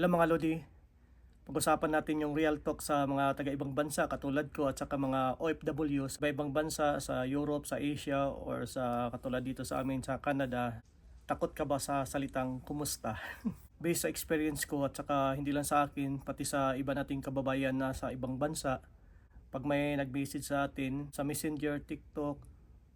Hello mga Lodi, pag-usapan natin yung real talk sa mga taga-ibang bansa katulad ko at saka mga OFWs sa ibang bansa sa Europe, sa Asia or sa katulad dito sa amin sa Canada. Takot ka ba sa salitang kumusta? Based sa experience ko at saka hindi lang sa akin, pati sa iba nating kababayan na sa ibang bansa, pag may nag-message sa atin sa Messenger, TikTok,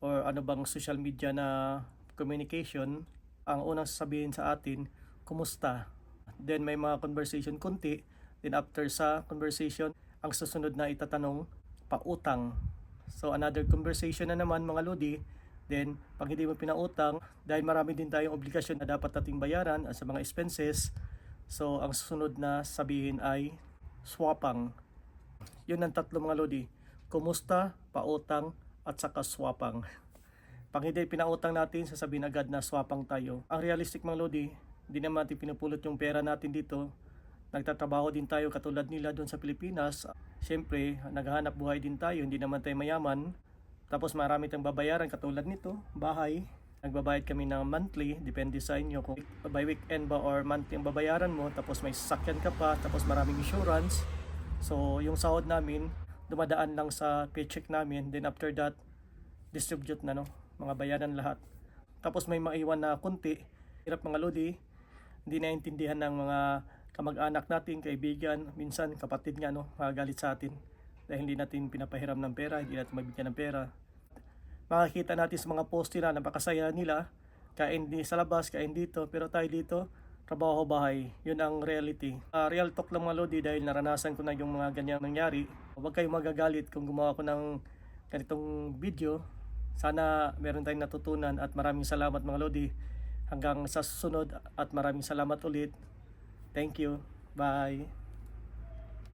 or ano bang social media na communication, ang unang sasabihin sa atin, kumusta? Then may mga conversation kunti, then after sa conversation, ang susunod na itatanong, pautang. So another conversation na naman mga lodi, then pag hindi mo pinautang, dahil marami din tayong obligasyon na dapat nating bayaran sa mga expenses, so ang susunod na sabihin ay swapang. Yun ang tatlo mga lodi, kumusta, pautang, at saka swapang. Pag hindi pinautang natin, sasabihin agad na swapang tayo. Ang realistic mga lodi, hindi naman natin pinupulot yung pera natin dito. Nagtatrabaho din tayo katulad nila doon sa Pilipinas. Siyempre, naghahanap buhay din tayo, hindi naman tayo mayaman. Tapos marami tayong babayaran katulad nito, bahay. Nagbabayad kami ng monthly, depende sa inyo kung by weekend ba or monthly ang babayaran mo. Tapos may sasakyan ka pa, tapos maraming insurance. So, yung sahod namin, dumadaan lang sa paycheck namin. Then after that, distribute na no, mga bayaran lahat. Tapos may maiwan na kunti. Hirap mga lodi, hindi naintindihan ng mga kamag-anak natin, kaibigan, minsan kapatid nga no, magagalit sa atin dahil hindi natin pinapahiram ng pera, hindi natin mabigyan ng pera. Makikita natin sa mga post nila, napakasaya nila, kain di sa labas, kain dito, pero tayo dito, trabaho bahay. Yun ang reality. Ah, real talk lang mga lodi dahil naranasan ko na yung mga ganyang nangyari. Huwag kayong magagalit kung gumawa ko ng ganitong video. Sana meron tayong natutunan at maraming salamat mga lodi. Hanggang sa susunod at maraming salamat ulit. Thank you. Bye.